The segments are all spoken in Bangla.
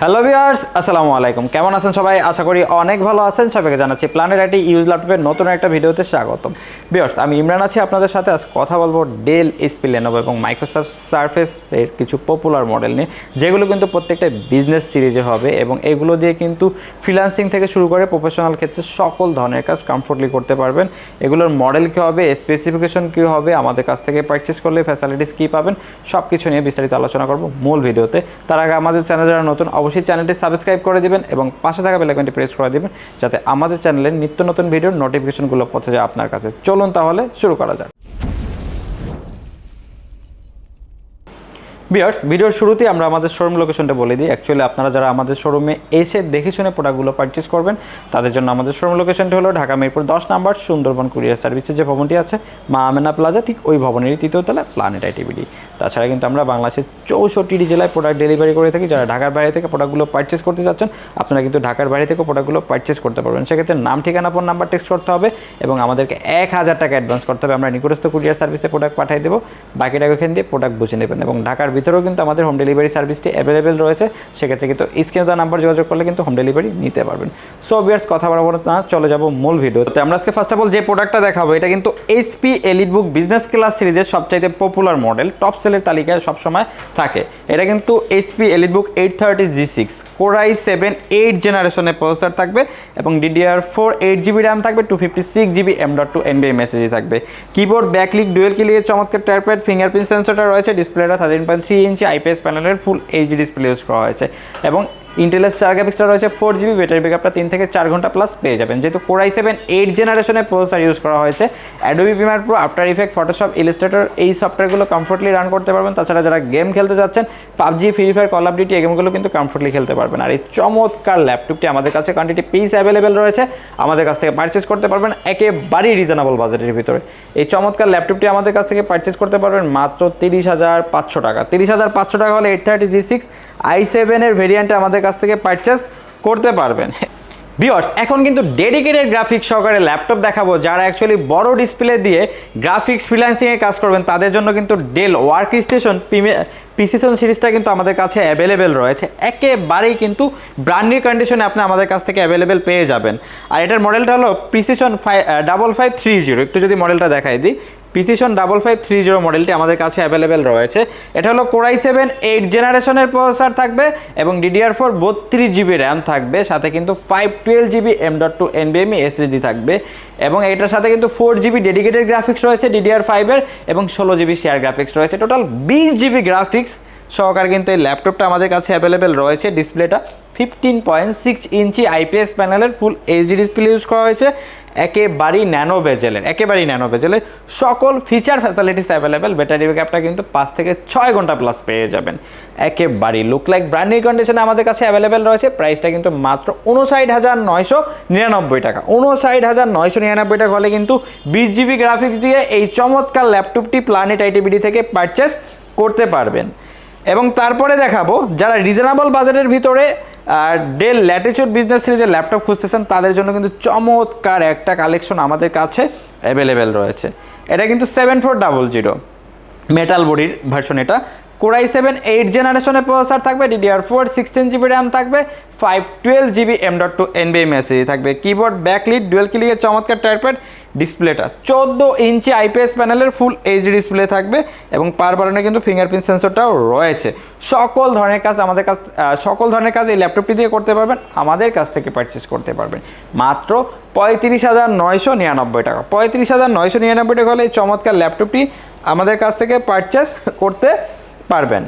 হ্যালো ভিউয়ার্স আসসালামু আলাইকুম। কেমন আছেন সবাই? আশা করি অনেক ভালো আছেন। সবাইকে জানাচ্ছি প্ল্যানের আইটি ইউজ ল্যাপটপের নতুন একটা ভিডিওতে স্বাগতম। ভিউয়ার্স আমি ইমরান আছি আপনাদের সাথে। আজ কথা বলব ডেল এসপি লেনোভো এবং মাইক্রোসফট সার্ফেস এর কিছু পপুলার মডেল নিয়ে, যেগুলো কিন্তু প্রত্যেকটা বিজনেস সিরিজে হবে এবং এগুলো দিয়ে কিন্তু ফ্রিল্যান্সিং থেকে শুরু করে প্রফেশনাল ক্ষেত্রে সকল ধরনের কাজ কমফোর্টলি করতে পারবেন। এগুলোর মডেল কী হবে স্পেসিফিকেশন কী হবে, আমাদের কাছ থেকে পারচেস করলে ফ্যাসিলিটিস কী পাবেন সব কিছু নিয়ে বিস্তারিত আলোচনা করব মূল ভিডিওতে। তার আগে আমাদের চ্যানেল যারা নতুন অবশ্যই চ্যানেলটি সাবস্ক্রাইব করে দেবেন এবং পাশে থাকা বেলাইকনটি প্রেস করে দেবেন, যাতে আমাদের চ্যানেলের নিত্য নতুন ভিডিওর নোটিফিকেশনগুলো পৌঁছে যায় আপনার কাছে। চলুন তাহলে শুরু করা যাক। বিয়ার্স ভিডিওর শুরুতেই আমরা আমাদের শোরুম লোকেশনটা বলে দিই। অ্যাকচুয়ালি আপনারা যারা আমাদের শোরুমে এসে দেখে শুনে প্রোডাক্টগুলো পারচেস করবেন, তাদের জন্য আমাদের শোরুম লোকেশনটি হলো ঢাকা মিরপুর দশ নাম্বার সুন্দরবন কুরিয়ার সার্ভিসের যে ভবনটি আছে, মা আমেনা প্লাজা ঠিক ওই ভবনেরই তৃতীয় তলা প্ল্যানেট আইটিভিডি তাছাড়া কিন্তু আমরা বাংলাদেশের চৌষট্টিটি জেলায় প্রোডাক্ট ডেলিভারি করে থাকি। যারা ঢাকার বাইরে থেকে প্রোডাক্টগুলো পারচেস করতে চাচ্ছেন, আপনারা কিন্তু ঢাকার বাইরে থেকে প্রোডাক্টগুলো পারচেস করতে পারবেন। সেক্ষেত্রে নাম, ঠিকানা ফোন নাম্বার টেক্সট করতে হবে এবং আমাদেরকে এক হাজার টাকা অ্যাডভান্স করতে হবে। আমরা নিকটস্থ কুরিয়ার সার্ভিসে প্রোডাক্ট পাঠিয়ে দেবো। বাকি টাকা এখান দিয়ে প্রোডাক্ট বুঝে নেবেন এবং ঢাকার ভিতরেও কিন্তু আমাদের হোম ডেলিভারি সার্ভিসটি অ্যাভেলেবেল রয়েছে। সেক্ষেত্রে কিন্তু স্ক্রিনে দেওয়া নাম্বার যোগাযোগ করলে কিন্তু হোম ডেলিভারি নিতে পারবেন। সো বিয়ার্স কথা বলাবো না, চলে যাব মূল ভিডিওতে আমরা আজকে ফার্স্ট অফ অল যে প্রোডাক্টটা দেখাবো, এটা কিন্তু HP EliteBook business class সিরিজের সবচাইতে পপুলার মডেল টপ সেলের তালিকায় সবসময় থাকে। এটা কিন্তু HP EliteBook eight thirty G six core i seven eight জেনারেশনের প্রসেসর থাকবে এবং DDR four eight GB RAM থাকবে two fifty six GB M dot two NVMe মেসেজই থাকবে। কিবোর্ড ব্যাকলিক ডুয়েল কিলিয়ে চমৎকার ট্যারপ্যাড ফিঙ্গারপ্রিন্ট সেন্সরটা রয়েছে ডিসপ্লেটা thirteen point three inch IPS প্যানেলের ফুল এইচডি ডিসপ্লে ইউজ করা হয়েছে। এবং ইন্টেলের চার গ্রাফিক্সটা রয়েছে ফোর জিবি ব্যাটারি ব্যাকআপটা তিন থেকে চার ঘণ্টা প্লাস পেয়ে যাবেন। যেহেতু কোরাই সেভেন এইট জেনারেশনের প্রসেসর ইউজ করা হয়েছে Adobe Premiere Pro After Effect Photoshop Illustrator এই সফটওয়্যারগুলো কমফোর্টলি রান করতে পারবেন। তাছাড়া যারা গেম খেলতে যাচ্ছেন, PUBG Free Fire Call of এই গেমগুলো কিন্তু কমফোর্টলি খেলতে পারবেন। আর এই চমৎকার ল্যাপটপটি আমাদের কাছে কোয়ান্টিটি পিস অ্যাভেলেবেল রয়েছে, আমাদের কাছ থেকে পারচেস করতে পারবেন একেবারেই রিজনেবল বাজেটের ভিতরে। এই চমৎকার ল্যাপটপটি আমাদের কাছ থেকে পারচেস করতে পারবেন মাত্র তিরিশ হাজার পাঁচশো টাকা। তিরিশ হাজার পাঁচশো টাকা হলে eight thirty G six i সেভেনের ভেরিয়েন্টে আমাদের কাছ থেকে পারচেস করতে পারবেন। বিয়ার্স এখন কিন্তু ডেডিকেটেড গ্রাফিক্স সহকারে ল্যাপটপ দেখাবো, যারা অ্যাকচুয়ালি বড় ডিসপ্লে দিয়ে গ্রাফিক্স ফ্রিল্যান্সিংয়ে কাজ করবেন, তাদের জন্য কিন্তু ডেল ওয়ার্ক স্টেশন পিসিসন সিরিজটা কিন্তু আমাদের কাছে অ্যাভেলেবেল রয়েছে। একেবারেই কিন্তু ব্র্যান্ড কন্ডিশনে আপনি আমাদের কাছ থেকে অ্যাভেলেবেল পেয়ে যাবেন। আর এটার মডেলটা হলো Precision five double five three zero একটু যদি মডেলটা দেখাই দিই। Precision double five three zero মডেলটি আমাদের কাছে অ্যাভেলেবেল রয়েছে। এটা হলো কোরাই সেভেন এইট জেনারেশনের প্রসেসর থাকবে এবং ডিডিআর ফোর বত্রিশ জিবি র্যাম থাকবে, সাথে কিন্তু five twelve GB M dot two এনবিএমই SSD থাকবে এবং এটার সাথে কিন্তু ফোর জিবি ডেডিকেটেড গ্রাফিক্স রয়েছে ডিডিআর ফাইভের এবং ষোলো জিবি শেয়ার গ্রাফিক্স রয়েছে। টোটাল বিশ জিবি গ্রাফিক্স সহকারে কিন্তু এই ল্যাপটপটা আমাদের কাছে অ্যাভেলেবেল রয়েছে। ডিসপ্লেটা fifteen point six inch IPS প্যানেলের ফুল এইচডি ডিসপ্লে ইউজ করা হয়েছে। একেবারেই ন্যানো বেজেলের, একেবারেই ন্যানো বেজেলের সকল ফিচার ফ্যাসিলিটিস অ্যাভেলেবেল ব্যাটারি ব্যাকআপটা কিন্তু পাঁচ থেকে ছয় ঘণ্টা প্লাস পেয়ে যাবেন। একেবারেই লুক লাইক ব্র্যান্ডিং কন্ডিশনে আমাদের কাছে অ্যাভেলেবেল রয়েছে প্রাইসটা কিন্তু মাত্র উনষাট হাজার নয়শো নিরানব্বই টাকা। উনষাট হাজার নয়শো নিরানব্বই টাকা হলে কিন্তু বিশ জিবি গ্রাফিক্স দিয়ে এই চমৎকার ল্যাপটপটি প্ল্যানেট আইটিবিডি থেকে পারচেস করতে পারবেন। এবং তারপরে দেখাবো, যারা রিজনেবল বাজেটের ভিতরে আর ডেল ল্যাটিচিউড বিজনেস সিরিজের ল্যাপটপ খুঁজতেছেন, তাদের জন্য কিন্তু চমৎকার একটা কালেকশন আমাদের কাছে অ্যাভেলেবেল রয়েছে। এটা কিন্তু seven four double zero metal বডির ভার্সন এটা। কোরাই সেভেন এইট জেনারেশনের প্রসেসর থাকবে DDR four sixteen GB RAM থাকবে five twelve GB M dot two এনবিএম SSD থাকবে কিবোর্ড ব্যাকলিট ডুয়েল ক্লিকের চমৎকার টাইপের ডিসপ্লেটা চোদ্দ ইঞ্চি আইপিএস প্যানেলের ফুল এইচডি ডিসপ্লে থাকবে এবং পার বারণে কিন্তু ফিঙ্গারপ্রিন্ট সেন্সরটাও রয়েছে। সকল ধরনের কাজ আমাদের কাছ সকল ধরনের কাজ এই ল্যাপটপটি দিয়ে করতে পারবেন, আমাদের কাছ থেকে পারচেস করতে পারবেন। মাত্র পঁয়ত্রিশ হাজার নয়শো নিরানব্বই টাকা। পঁয়ত্রিশ হাজার নয়শো নিরানব্বই টাকা হলে এই চমৎকার ল্যাপটপটি আমাদের কাছ থেকে পারচেস করতে পারবেন।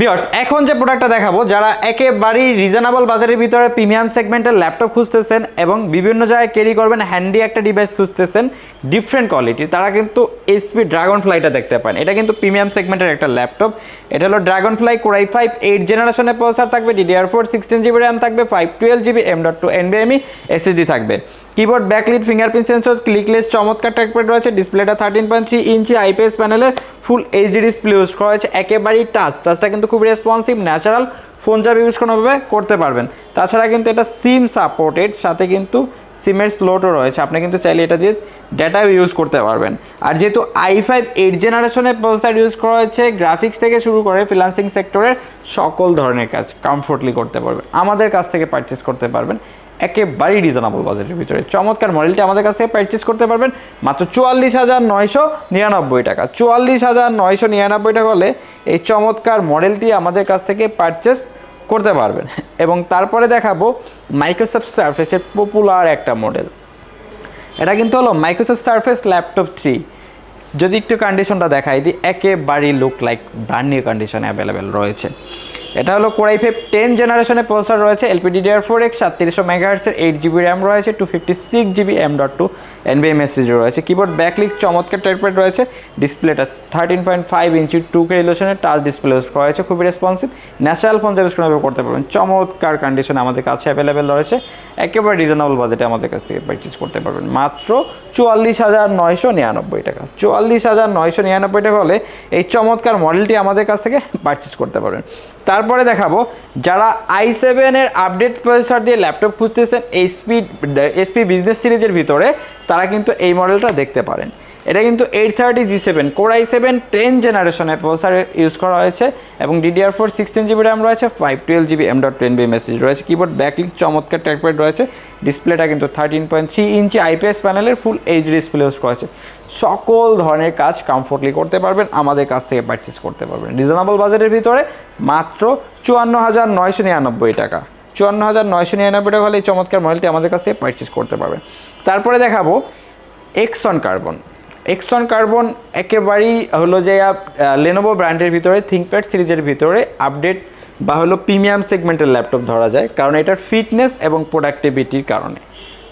বিয়ার্স এখন যে প্রোডাক্টটা দেখাবো, যারা একেবারেই রিজনেবল বাজারের ভিতরে প্রিমিয়াম সেগমেন্টের ল্যাপটপ খুঁজতেছেন এবং বিভিন্ন জায়গায় ক্যারি করবেন হ্যান্ডি একটা ডিভাইস খুঁজতেছেন ডিফারেন্ট কোয়ালিটির তারা কিন্তু এসপি ড্রাগন ফ্লাইটা দেখতে পান। এটা কিন্তু প্রিমিয়াম সেগমেন্টের একটা ল্যাপটপ এটা হলো Dragonfly core i five eight জেনারেশনের প্রসার থাকবে DDR four sixteen GB RAM থাকবে five twelve GB M dot two এনবিএমই SSD থাকবে। Keyboard backlit fingerprint sensor clickless চমৎকার ট্র্যাকপ্যাড রয়েছে ডিসপ্লেটা thirteen point three inch IPS প্যানেলের ফুল এইচডি ডিসপ্লে ইউজ করা হয়েছে, একেবারেই টাচ টাচটা কিন্তু খুব রেসপন্সিভ ন্যাচারাল ফোন চাপ ইউজ কোনোভাবে করতে পারবেন। তাছাড়া কিন্তু এটা সিম সাপোর্টেড সাথে কিন্তু সিমের স্লোটও রয়েছে। আপনি কিন্তু চাইলে এটা দিয়ে ডেটা ইউজ করতে পারবেন। আর যেহেতু আই ফাইভ এইট জেনারেশনের প্রসেসর ইউজ করা হয়েছে গ্রাফিক্স থেকে শুরু করে ফ্রিলান্সিং সেক্টরের সকল ধরনের কাজ কমফোর্টলি করতে পারবেন। আমাদের কাছ থেকে পারচেস করতে পারবেন। একেবারেই রিজনেবল বাজেটের ভিতরে। চমৎকার মডেলটি আমাদের কাছ থেকে পারচেস করতে পারবেন মাত্র চুয়াল্লিশ হাজার নয়শো নিরানব্বই টাকা। চুয়াল্লিশ হাজার নয়শো নিরানব্বই টাকা হলে এই চমৎকার মডেলটি আমাদের কাছ থেকে পারচেস করতে পারবেন। এবং তারপরে দেখাবো মাইক্রোসফট সার্ফেসের পপুলার একটা মডেল এটা কিন্তু হলো মাইক্রোসফট সার্ফেস ল্যাপটপ থ্রি যদি একটু কন্ডিশনটা দেখাই দিই, একেবারেই লুক লাইক ব্র্যান্ড নিউ কন্ডিশনে অ্যাভেলেবেল রয়েছে। এটা হলো কোরাই ফাইভ টেন জেনারেশনের প্রসেসর রয়েছে এলপিডিডিআর ফোর এক্স সাতত্রিশশো মেগাহার্সের এইট জিবি র্যাম রয়েছে, two fifty six GB M dot two এনবিএমএসসিজি রয়েছে। কিবোর্ড ব্যাকলিক চমৎকার টাইপের রয়েছে, ডিসপ্লেটা thirteen point five inch two K রিলেশনের টাচ ডিসপ্লে ইউজ করা হয়েছে খুবই রেসপন্সিভ ন্যাচারাল ফোন ইউজ করে করতে পারবেন, চমৎকার কন্ডিশনে আমাদের কাছে অ্যাভেলেবেল রয়েছে, একেবারে রিজনেবল বাজেটে আমাদের কাছ থেকে পারচেজ করতে পারবেন। মাত্র চুয়াল্লিশ হাজার নয়শো নিরানব্বই টাকা, চুয়াল্লিশ হাজার নয়শো নিরানব্বই টাকা হলে এই চমৎকার মডেলটি আমাদের কাছ থেকে পারচেজ করতে পারবেন। তারপরে দেখাবো, যারা আই সেভেনের আপডেট প্রসেসর দিয়ে ল্যাপটপ খুঁজতেছেন এসপি এসপি বিজনেস সিরিজের ভিতরে, তারা কিন্তু এই মডেলটা দেখতে পারেন। এটা কিন্তু eight thirty G seven core i seven ten জেনারেশনের প্রসেসর ইউজ করা হয়েছে এবং DDR four sixteen GB RAM রয়েছে five twelve GB M dot ten B message রয়েছে কিবোর্ড ব্যাকলিক চমৎকার ট্র্যাকপ্যাড রয়েছে ডিসপ্লেটা কিন্তু thirteen point three inch IPS প্যানেলের ফুল এইচ ডিসপ্লে ইউজ করা হয়েছে। সকল ধরনের কাজ কমফোর্টলি করতে পারবেন, আমাদের কাছ থেকে পারচেস করতে পারবেন। রিজনেবল বাজেটের ভিতরে মাত্র চুয়ান্ন হাজার নয়শো নিরানব্বই টাকা। চুয়ান্ন হাজার নয়শো নিরানব্বই টাকা হলে এই চমৎকার মডেলটি আমাদের কাছ থেকে পারচেস করতে পারবেন। তারপরে দেখাবো এক্সন কার্বন এক্সন কার্বন একেবারেই হলো যে লেনোভো ব্র্যান্ডের ভিতরে থিঙ্কপ্যাড সিরিজের ভিতরে আপডেট বা হলো প্রিমিয়াম সেগমেন্টের ল্যাপটপ ধরা যায়, কারণ এটার ফিটনেস এবং প্রোডাক্টিভিটির কারণে।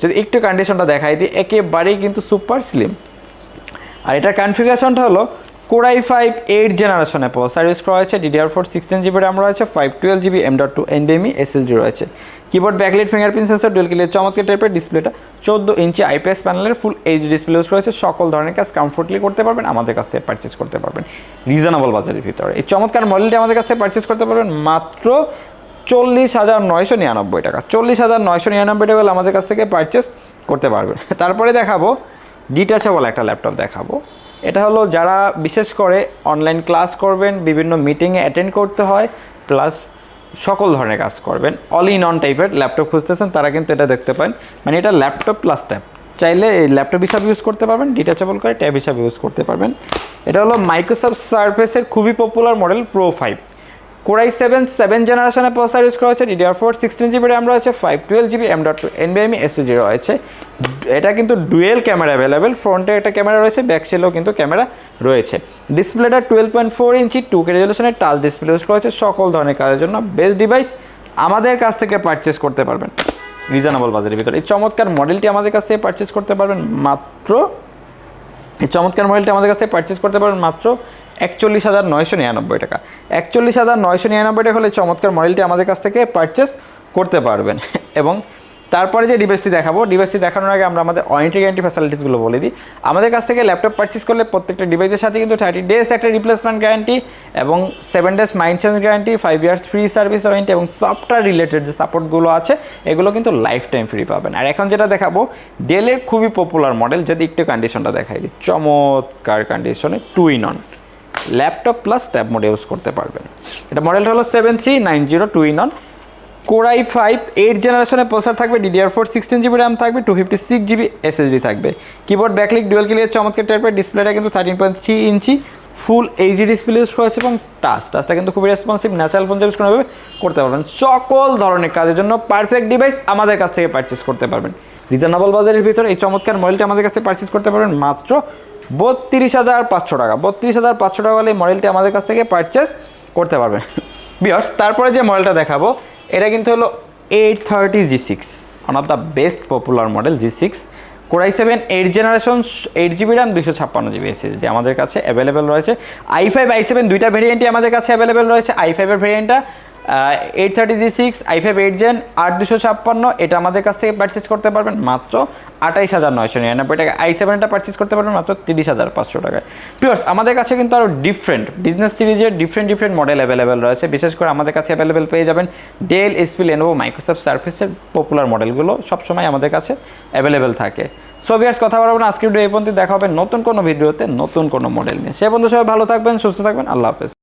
যদি একটু কন্ডিশনটা দেখাই দিই, একেবারেই কিন্তু সুপার স্লিম আর এটার কনফিগারেশনটা হলো কোরাই ফাইভ এইট জেনারেশনে ইউজ করা হয়েছে DDR four sixteen GB RAM রয়েছে five twelve GB M dot two এনবিএমই SSD রয়েছে। Keyboard backlight fingerprint sensor dual কিলের চমৎকার টাইপের ডিসপ্লেটা চোদ্দ ইঞ্চি আইপিএস প্যানেলের ফুল এইচ ডিসপ্লে রয়েছে সকল ধরনের কাজ কমফোর্টলি করতে পারবেন, আমাদের কাছ থেকে পারচেস করতে পারবেন। রিজনেবল বাজারের ভিতরে। এই চমৎকার মডেলটি আমাদের কাছ থেকে পারচেস করতে পারবেন মাত্র চল্লিশ হাজার নয়শো নিরানব্বই টাকা। চল্লিশ হাজার নয়শো নিরানব্বই টাকা হলে আমাদের কাছ থেকে পারচেস করতে পারবেন। তারপরে দেখাবো ডিটাচেবল একটা ল্যাপটপ দেখাবো। এটা হলো যারা বিশেষ করে অনলাইন ক্লাস করবেন, বিভিন্ন মিটিংয়ে অ্যাটেন্ড করতে হয় প্লাস সকল ধরনের কাজ করবেন। অল ইন অন টাইপের ল্যাপটপ খুঁজতেছেন, তারা কিন্তু এটা দেখতে পান মানে এটা ল্যাপটপ প্লাস ট্যাব চাইলে এই ল্যাপটপ হিসাবে ইউজ করতে পারবেন ডিটাচেবল করে ট্যাব হিসাবে ইউজ করতে পারবেন। এটা হলো মাইক্রোসফট সার্ফেসের খুবই popular model Pro five core i seven seven জেনারেশনের প্রসেসর ইউজ করা হচ্ছে DDR four sixteen GB RAM রয়েছে five twelve GB M dot two এনবিএমই SSD রয়েছে। এটা কিন্তু ডুয়েল ক্যামেরা অ্যাভেলেবেল ফ্রন্টে একটা ক্যামেরা রয়েছে ব্যাক সেলেও কিন্তু ক্যামেরা রয়েছে। ডিসপ্লেটা twelve point four inch two K রেজলিউশনের touch display use করা হয়েছে, সকল ধরনের কাজের জন্য। বেস্ট ডিভাইস আমাদের কাছ থেকে পারচেস করতে পারবেন। রিজনেবল বাজারের ভিতরে। এই চমৎকার মডেলটি আমাদের কাছ থেকে পারচেস করতে পারবেন মাত্র এই চমৎকার মডেলটি আমাদের কাছ থেকে পারচেস করতে পারেন মাত্র একচল্লিশ হাজার নয়শো নিরানব্বই টাকা। একচল্লিশ হাজার নয়শো নিরানব্বই টাকা হলে চমৎকার মডেলটি আমাদের কাছ থেকে পারচেস করতে পারবেন। এবং তারপরে যে ডিভাইসটি দেখাবো ডিভাইসটি দেখানোর আগে আমরা আমাদের ওয়ারেন্টি গ্যারান্টি ফ্যাসিলিটিসগুলো বলে দিই। আমাদের কাছ থেকে ল্যাপটপ পারচেস করলে প্রত্যেকটা ডিভাইসের সাথে কিন্তু থার্টি ডেজ একটা রিপ্লেসমেন্ট গ্যারান্টি এবং seven days mind change guarantee five years free service warranty এবং সফটওয়্যার রিলেটেড যে সাপোর্টগুলো আছে, এগুলো কিন্তু লাইফ টাইম ফ্রি পাবেন। আর এখন যেটা দেখাবো ডেলের খুবই পপুলার মডেল যদি একটু কন্ডিশনটা দেখাই দিই। চমৎকার কন্ডিশনে two in one laptop plus tab mode use করতে পারবেন। এটা মডেলটা হলো seven three nine zero two in one core i five eight জেনারেশনের প্রসার থাকবে DDR four sixteen GB RAM থাকবে two fifty six GB SSD থাকবে। কিবোর্ড ব্যাকলিক ডুয়েল ক্লিয়ার চমৎকার টাইপের ডিসপ্লেটা কিন্তু thirteen point three inch full HD display use করেছে এবং টাচ টাচটা কিন্তু খুবই রেসপন্সিভ ন্যাচারাল ফোন ইউজ কোনোভাবে করতে পারবেন সকল ধরনের কাজের জন্য পারফেক্ট ডিভাইস আমাদের কাছ থেকে পারচেস করতে পারবেন। রিজনেবল বাজারের ভিতরে এই চমৎকার মডেলটি আমাদের কাছ পারচেস করতে পারবেন মাত্র বত্রিশ হাজার পাঁচশো টাকা। বত্রিশ হাজার পাঁচশো টাকা হলে এই মডেলটি আমাদের কাছ থেকে পারচেস করতে পারবেন। বিয়ার্স তারপরে যে মডেলটা দেখাবো এটা কিন্তু হলো eight thirty G six one of the best popular model G six core i seven eight generation eight GB RAM দুশো ছাপ্পান্ন জিবি এসএসডি আমাদের কাছে অ্যাভেলেবেল রয়েছে। আই ফাইভ আই সেভেন দুইটা ভেরিয়েন্টই আমাদের কাছে অ্যাভেলেবেল রয়েছে। আই ফাইভের ভেরিয়েন্টটা eight thirty G six i five eight gen আট দুশো ছাপ্পান্ন, এটা আমাদের কাছ থেকে পারচেস করতে পারবেন মাত্র আঠাইশ হাজার নয়শো নিরানব্বই টাকা আই সেভেনটা পারচেস করতে পারবেন মাত্র তিরিশ হাজার পাঁচশো টাকায়। পিওর্স আমাদের কাছে কিন্তু আরও ডিফারেন্ট বিজনেস সিরিজের ডিফারেন্ট ডিফারেন্ট মডেল অ্যাভেলেবেল রয়েছে। বিশেষ করে আমাদের কাছে অ্যাভেলেবেল পেয়ে যাবেন ডেল এসপি লেনোভো মাইক্রোসফট সার্ভিসের পপুলার মডেলগুলো সবসময় আমাদের কাছে অ্যাভেলেবেল থাকে। সো বিয়ার্স কথা বলব না। আজকে ভিডিও এই পর্যন্ত দেখা হবে নতুন কোনো ভিডিওতে নতুন কোনো মডেল নিয়ে। সে বন্ধু সবাই ভালো থাকবেন, সুস্থ থাকবেন। আল্লাহ হাফেজ।